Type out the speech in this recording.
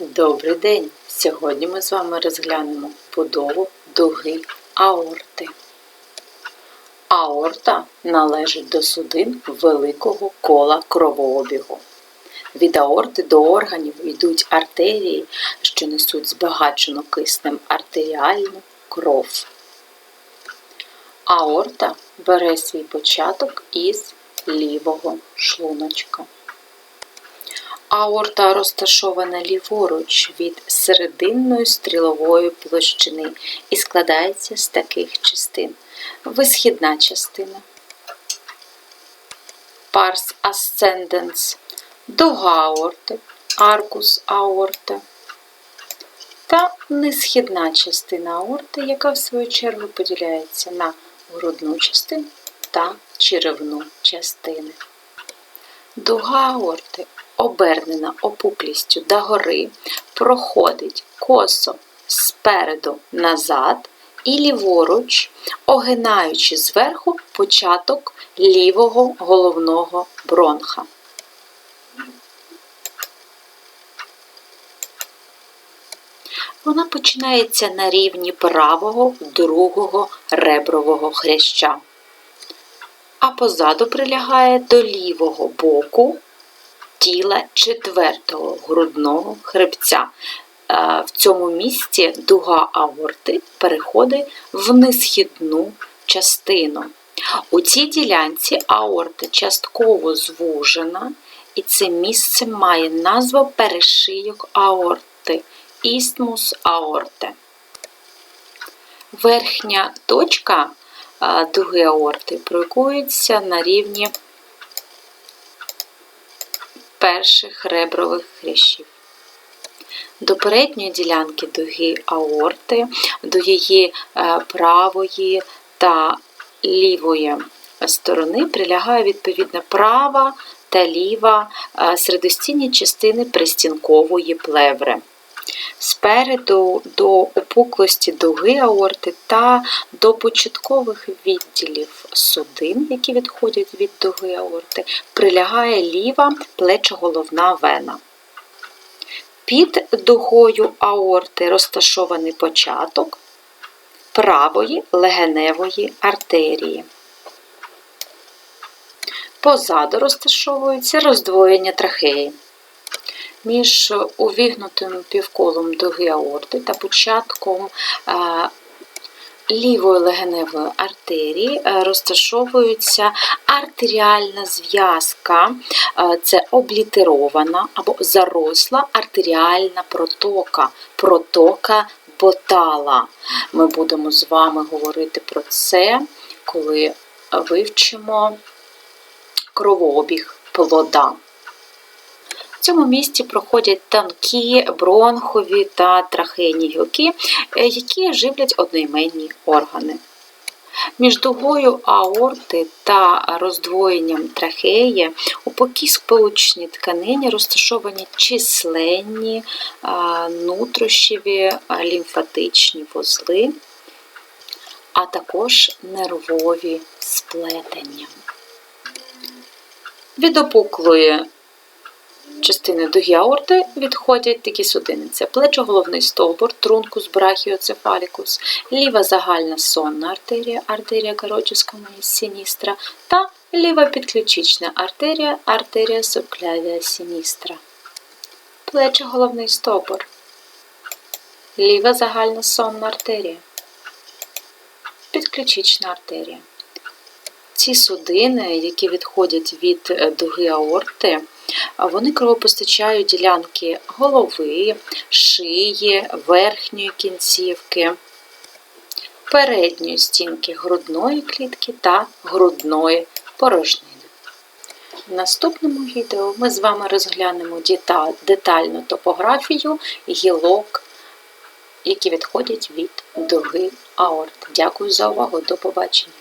Добрий день! Сьогодні ми з вами розглянемо будову дуги аорти. Аорта належить до судин великого кола кровообігу. Від аорти до органів йдуть артерії, що несуть збагачену киснем артеріальну кров. Аорта бере свій початок із лівого шлуночка. Аорта розташована ліворуч від серединної стрілової площини і складається з таких частин. Висхідна частина, парс асценденс, дуга аорти, аркус аорти та несхідна частина аорти, яка в свою чергу поділяється на грудну частину та черевну частини. Дуга аорти обернена опуклістю догори, проходить косо спереду назад і ліворуч, огинаючи зверху початок лівого головного бронха. Вона починається на рівні правого другого ребрового хряща, а позаду прилягає до лівого боку тіла четвертого грудного хребця. Е, в цьому місці дуга аорти переходить в несхідну частину. У цій ділянці аорта частково звужена, і це місце має назву перешийок аорти істмус аорти. Верхня точка дуги аорти прокується на рівні перших ребрових хрящів. До передньої ділянки дуги аорти, до її е, правої та лівої сторони прилягає відповідно права та ліва е, середостінні частини пристінкової плеври спереду до опуклості дуги аорти та до початкових відділів судин, які відходять від дуги аорти, прилягає ліва плечоголовна вена. Під дугою аорти розташований початок правої легеневої артерії. Позаду розташовується роздвоєння трахеї між увігнутим півколом дуги аорти та початком лівої легеневої артерії розташовується артеріальна зв'язка, це облітерована або заросла артеріальна протока, протока ботала. Ми будемо з вами говорити про це, коли вивчимо кровообіг плода. Цьому місці проходять тонкі, бронхові та трахейні гілки, е, які живлять одноіменні органи. Між дугою аорти та роздвоєнням трахеї у покій-сполучній тканині розташовані численні нутрощеві лімфатичні вузли, а також нервові сплетення. Від опуклої частини дуги аорти відходять такі судини: це плечоголовний стовбур, трункус брахіоцефалікус, ліва загальна сонна артерія, артерія каротівського сіністра та ліва підключична артерія, артерія субклявія сіністра. Плечоголовний стовбур, ліва загальна сонна артерія, підключична артерія. Ці судини, які відходять від дуги аорти, вони кровопостачають ділянки голови, шиї, верхньої кінцівки, передньої стінки грудної клітки та грудної порожнини. В наступному відео ми з вами розглянемо детальну топографію гілок, які відходять від дуги аорт. Дякую за увагу, до побачення!